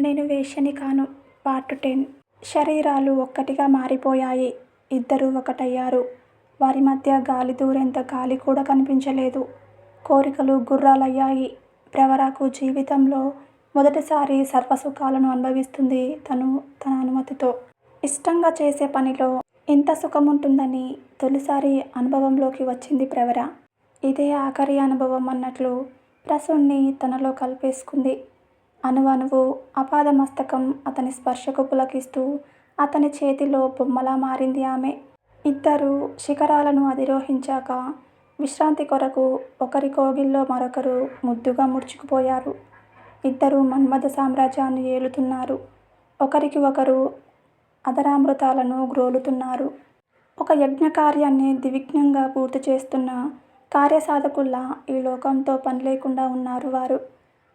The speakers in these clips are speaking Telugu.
నేను వేశ్యని కాను పార్ట్ టెన్. శరీరాలు ఒక్కటిగా మారిపోయాయి. ఇద్దరూ ఒకటయ్యారు. వారి మధ్య గాలి దూరేంత గాలి కూడా కనిపించలేదు. కోరికలు గుర్రాలయ్యాయి. ప్రవరాకు జీవితంలో మొదటిసారి సర్వసుఖాలను అనుభవిస్తుంది తను తన అనుమతితో. ఇష్టంగా చేసే పనిలో ఇంత సుఖం ఉంటుందని తొలిసారి అనుభవంలోకి వచ్చింది ప్రవర. ఇదే ఆఖరి అనుభవం అన్నట్లు ప్రసూన్ని తనలో కలిపేసుకుంది. అణువణువు అపాద మస్తకం అతని స్పర్శకు పులకిస్తూ అతని చేతిలో బొమ్మలా మారింది ఆమె. ఇద్దరు శిఖరాలను అధిరోహించాక విశ్రాంతి కొరకు ఒకరి కోగిల్లో మరొకరు ముద్దుగా ముడుచుకుపోయారు. ఇద్దరు మన్మథ సామ్రాజ్యాన్ని ఏలుతున్నారు. ఒకరికి ఒకరు అదరామృతాలను గ్రోలుతున్నారు. ఒక యజ్ఞ కార్యాన్ని దివిఘ్నంగా పూర్తి చేస్తున్న కార్యసాధకుల్లా ఈ లోకంతో పని లేకుండా ఉన్నారు వారు.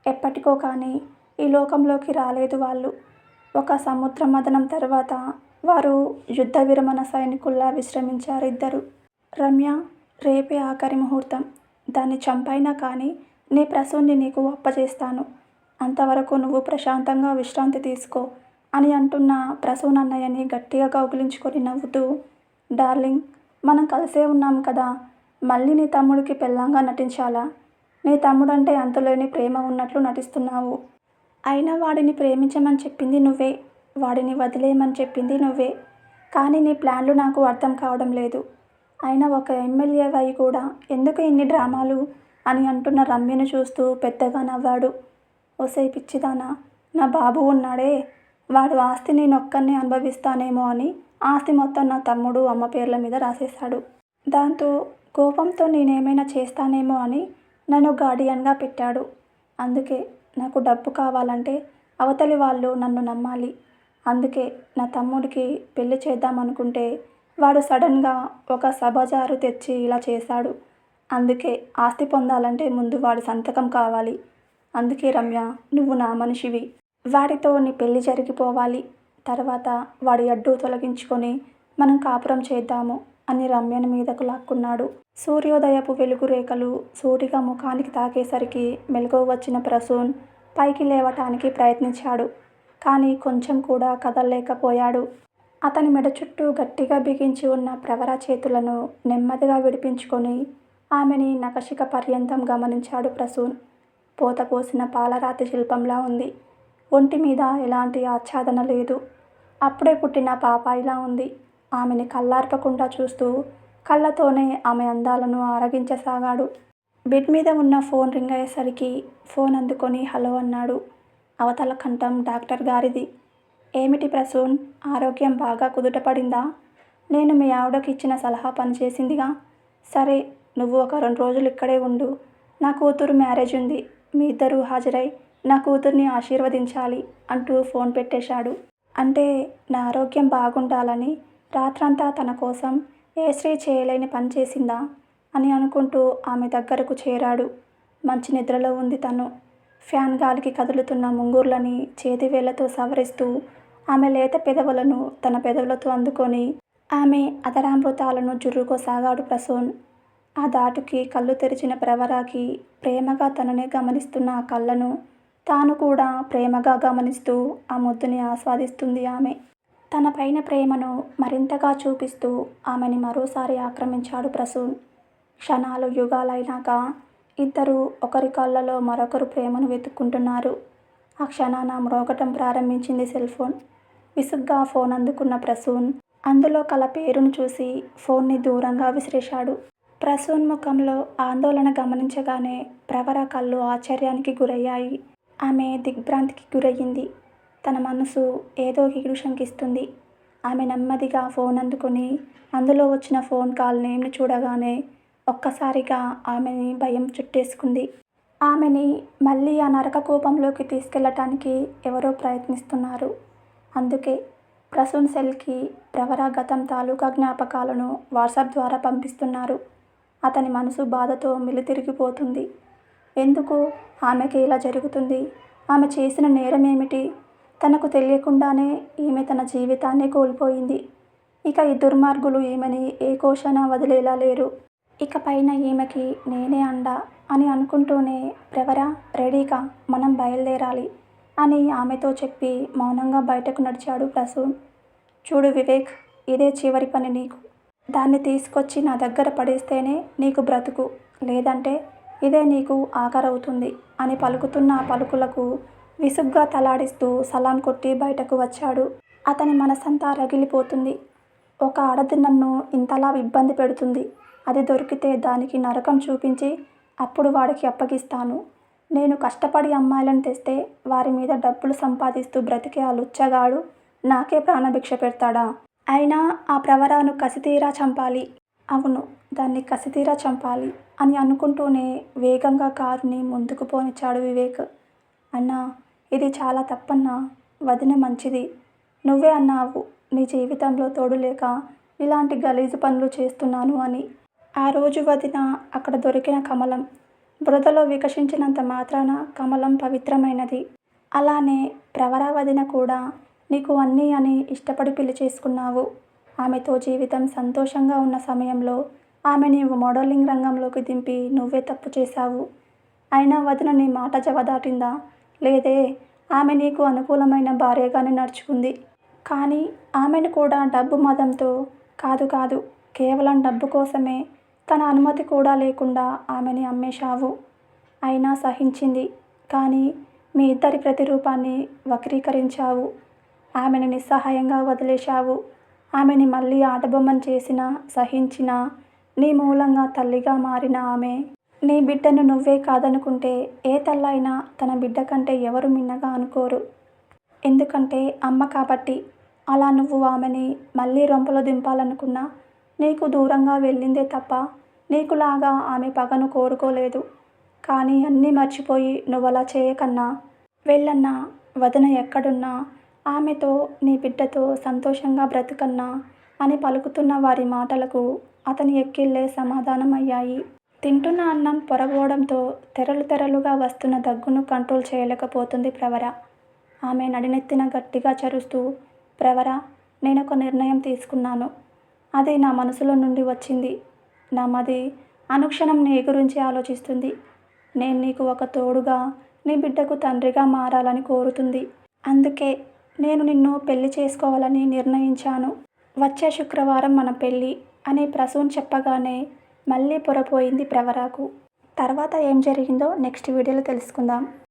ఎప్పటికో కానీ ఈ లోకంలోకి రాలేదు వాళ్ళు. ఒక సముద్ర మదనం తర్వాత వారు యుద్ధ విరమణ సైనికుల్లా విశ్రమించారు ఇద్దరు. రమ్య రేపే ఆఖరి ముహూర్తం. దాన్ని చంపైనా కానీ నీ ప్రసూన్ని నీకు అప్పచేస్తాను అంతవరకు నువ్వు ప్రశాంతంగా విశ్రాంతి తీసుకో అని అంటున్న ప్రసూన్ అన్నయ్యని గట్టిగా కౌగిలించుకొని నవ్వుతూ డార్లింగ్ మనం కలిసే ఉన్నాం కదా. మళ్ళీ నీ తమ్ముడికి పెళ్ళంగా నటించాలా? నీ తమ్ముడంటే అంతులేని ప్రేమ ఉన్నట్లు నటిస్తున్నావు. అయినా వాడిని ప్రేమించమని చెప్పింది నువ్వే. వాడిని వదిలేయమని చెప్పింది నువ్వే. కానీ నీ ప్లాన్లు నాకు అర్థం కావడం లేదు. అయినా ఒక ఎమ్మెల్యే అయి కూడా ఎందుకు ఇన్ని డ్రామాలు అని అంటున్న రమ్యను చూస్తూ పెద్దగా నవ్వాడు. ఒసే పిచ్చిదానా నా బాబు ఉన్నాడే. వాడు ఆస్తి నేను ఒక్కరిని అనుభవిస్తానేమో అని ఆస్తి మొత్తం నా తమ్ముడు అమ్మ పేర్ల మీద రాసేశాడు. దాంతో కోపంతో నేనేమైనా చేస్తానేమో అని నన్ను గార్డియన్గా పెట్టాడు. అందుకే నాకు డబ్బు కావాలంటే అవతలి వాళ్ళు నన్ను నమ్మాలి. అందుకే నా తమ్ముడికి పెళ్ళి చేద్దామనుకుంటే వాడు సడన్గా ఒక సభజారు తెచ్చి ఇలా చేశాడు. అందుకే ఆస్తి పొందాలంటే ముందు వాడి సంతకం కావాలి. అందుకే రమ్య నువ్వు నా మనిషివి. వాడితో నీ పెళ్ళి జరిగిపోవాలి. తర్వాత వాడి అడ్డు తొలగించుకొని మనం కాపురం చేద్దాము. అని రమ్యని మీదకు లాక్కున్నాడు. సూర్యోదయపు వెలుగు రేఖలు సూటిగా ముఖానికి తాకేసరికి మెలకువ వచ్చిన ప్రసూన్ పైకి లేవటానికి ప్రయత్నించాడు. కానీ కొంచెం కూడా కదలలేకపోయాడు. అతని మెడ చుట్టూ గట్టిగా బిగించి ఉన్న ప్రవర చేతులను నెమ్మదిగా విడిపించుకొని ఆమెని నకశిక పర్యంతం గమనించాడు ప్రసూన్. పోత పోసిన పాలరాతి శిల్పంలా ఉంది. ఒంటి మీద ఎలాంటి ఆచ్ఛాదన లేదు. అప్పుడే పుట్టిన పాపాయిలా ఉంది. ఆమెని కళ్ళార్పకుండా చూస్తూ కళ్ళతోనే ఆమె అందాలను ఆరగించసాగాడు. బెడ్ మీద ఉన్న ఫోన్ రింగ్ అయ్యేసరికి ఫోన్ అందుకొని హలో అన్నాడు అవతల కంఠం డాక్టర్ గారిది. ఏమిటి ప్రసూన్? ఆరోగ్యం బాగా కుదుటపడిందా? నేను మీ ఆవిడకి ఇచ్చిన సలహా పనిచేసిందిగా సరే నువ్వు ఒక రెండు రోజులు ఇక్కడే ఉండు. నా కూతురు మ్యారేజ్ ఉంది. మీ ఇద్దరూ హాజరై నా కూతుర్ని ఆశీర్వదించాలి అంటూ ఫోన్ పెట్టేశాడు. అంటే నా ఆరోగ్యం బాగుండాలని రాత్రంతా తన కోసం ఏ స్త్రీ చేయలేని పని చేసిందా అని అనుకుంటూ ఆమె దగ్గరకు చేరాడు. మంచి నిద్రలో ఉంది తను. ఫ్యాన్ గాలికి కదులుతున్న ముంగూర్లని చేతివేళ్ళతో సవరిస్తూ ఆమె లేత పెదవులను తన పెదవులతో అందుకొని ఆమె అదరామృతాలను జుర్రుకోసాగాడు ప్రసూన్. ఆ దాటుకి కళ్ళు తెరిచిన ప్రవరాకి ప్రేమగా తననే గమనిస్తున్న ఆ కళ్ళను తాను కూడా ప్రేమగా గమనిస్తూ ఆ ముద్దుని ఆస్వాదిస్తుంది ఆమె. తన పైన ప్రేమను మరింతగా చూపిస్తూ ఆమెని మరోసారి ఆక్రమించాడు ప్రసూన్ క్షణాలు యుగాలైనాక ఇద్దరు ఒకరి కళ్ళలో మరొకరు ప్రేమను వెతుక్కుంటున్నారు. ఆ క్షణాన మ్రోగటం ప్రారంభించింది సెల్ ఫోన్. విసుగ్గా ఫోన్ అందుకున్న ప్రసూన్ అందులో కల పేరును చూసి ఫోన్ని దూరంగా విసిరేశాడు. ప్రసూన్ ముఖంలో ఆందోళన గమనించగానే ప్రవర కళ్ళు ఆశ్చర్యానికి గురయ్యాయి. ఆమె దిగ్భ్రాంతికి గురయ్యింది. తన మనసు ఏదో కీడు శంకిస్తుంది ఆమె నెమ్మదిగా ఫోన్ అందుకొని అందులో వచ్చిన ఫోన్ కాల్ నేమ్ని చూడగానే ఒక్కసారిగా ఆమెని భయం చుట్టేసుకుంది. ఆమెని మళ్ళీ ఆ నరక కూపంలోకి తీసుకెళ్ళటానికి ఎవరో ప్రయత్నిస్తున్నారు. అందుకే ప్రసూన్ సెల్కి ప్రవర గతం తాలూకా జ్ఞాపకాలను వాట్సాప్ ద్వారా పంపిస్తున్నారు. అతని మనసు బాధతో మిలితిరిగిపోతుంది. ఎందుకు? ఆమెకి ఇలా జరుగుతుంది. ఆమె చేసిన నేరం ఏమిటి? తనకు తెలియకుండానే ఈమె తన జీవితాన్ని కోల్పోయింది. ఇక ఈ దుర్మార్గులు ఈమెని ఏ కోశన వదిలేలా లేరు. ఇక పైన ఈమెకి నేనే అండ అని అనుకుంటూనే ప్రవర రెడీగా మనం బయలుదేరాలి అని ఆమెతో చెప్పి మౌనంగా బయటకు నడిచాడు ప్రసూన్. చూడు వివేక్ ఇదే చివరి పని నీకు. దాన్ని తీసుకొచ్చి నా దగ్గర పడేస్తేనే నీకు బ్రతుకు. లేదంటే ఇదే నీకు ఆఖరవుతుంది అని పలుకుతున్న ఆ పలుకులకు విసుగ్గా తలాడిస్తూ సలాం కొట్టి బయటకు వచ్చాడు. అతని మనసంతా రగిలిపోతుంది. ఒక ఆడది నన్ను ఇంతలా ఇబ్బంది పెడుతుంది. అది దొరికితే దానికి నరకం చూపించి అప్పుడు వాడికి అప్పగిస్తాను. నేను కష్టపడి అమ్మాయిలను తెస్తే వారి మీద డబ్బులు సంపాదిస్తూ బ్రతికే ఆ లుచ్చగాడు నాకే ప్రాణభిక్ష పెడతాడా? అయినా ఆ ప్రవరాను కసితీరా చంపాలి. అవును దాన్ని కసితీరా చంపాలి అని అనుకుంటూనే వేగంగా కారుని ముందుకు పోనిచ్చాడు వివేక్. అన్నా ఇది చాలా తప్పన్నా వదిన మంచిది. నువ్వే అన్నావు నీ జీవితంలో తోడులేక ఇలాంటి గలీజు పనులు చేస్తున్నాను అని. ఆ రోజు వదిన అక్కడ దొరికిన కమలం బురదలో వికసించినంత మాత్రాన కమలం పవిత్రమైనది. అలానే ప్రవర వదిన కూడా నీకు అన్నీ అని ఇష్టపడి పెళ్ళి చేసుకున్నావు. ఆమెతో జీవితం సంతోషంగా ఉన్న సమయంలో ఆమె నీవు మోడలింగ్ రంగంలోకి దింపి నువ్వే తప్పు చేశావు. అయినా వదిన నీ మాట జవదాటిందా? లేదే ఆమె నీకు అనుకూలమైన భార్యగానే నడుచుకుంది. కానీ ఆమెను కూడా డబ్బు మదంతో కాదు కాదు కేవలం డబ్బు కోసమే తన అనుమతి కూడా లేకుండా ఆమెని అమ్మేశావు. అయినా సహించింది. కానీ మీ ఇద్దరి ప్రతిరూపాన్ని వక్రీకరించావు. ఆమెను నిస్సహాయంగా వదిలేశావు. ఆమెని మళ్ళీ ఆటబొమ్మను చేసిన సహించిన నీ మూలంగా తల్లిగా మారిన ఆమె నీ బిడ్డను నువ్వే కాదనుకుంటే ఏ తల్లైనా తన బిడ్డ కంటే ఎవరు మిన్నగా అనుకోరు. ఎందుకంటే అమ్మ కాబట్టి. అలా నువ్వు ఆమెని మళ్ళీ రొంపలో దింపాలనుకున్నా నీకు దూరంగా వెళ్ళిందే తప్ప నీకులాగా ఆమె పగను కోరుకోలేదు. కానీ అన్నీ మర్చిపోయి నువ్వు అలా చేయకన్నా వెళ్ళన్నా వదన ఎక్కడున్నా ఆమెతో నీ బిడ్డతో సంతోషంగా బ్రతుకన్నా అని పలుకుతున్న వారి మాటలకు అతని ఎక్కిళ్ళే సమాధానం అయ్యాయి తింటున్న అన్నం పొరబోవడంతో తెరలు తెరలుగా వస్తున్న దగ్గును కంట్రోల్ చేయలేకపోతుంది ప్రవర. ఆమె నడినెత్తిన గట్టిగా చరుస్తూ ప్రవర నేనొక నిర్ణయం తీసుకున్నాను. అది నా మనసులో నుండి వచ్చింది. నా మది అనుక్షణం నీ గురించి ఆలోచిస్తుంది. నేను నీకు ఒక తోడుగా నీ బిడ్డకు తండ్రిగా మారాలని కోరుతుంది. అందుకే నేను నిన్ను పెళ్ళి చేసుకోవాలని నిర్ణయించాను. వచ్చే శుక్రవారం మన పెళ్ళి అని ప్రసూన్ చెప్పగానే మళ్ళీ పొరపోయింది ప్రవరాకు. తర్వాత ఏం జరిగిందో నెక్స్ట్ వీడియోలో తెలుసుకుందాం.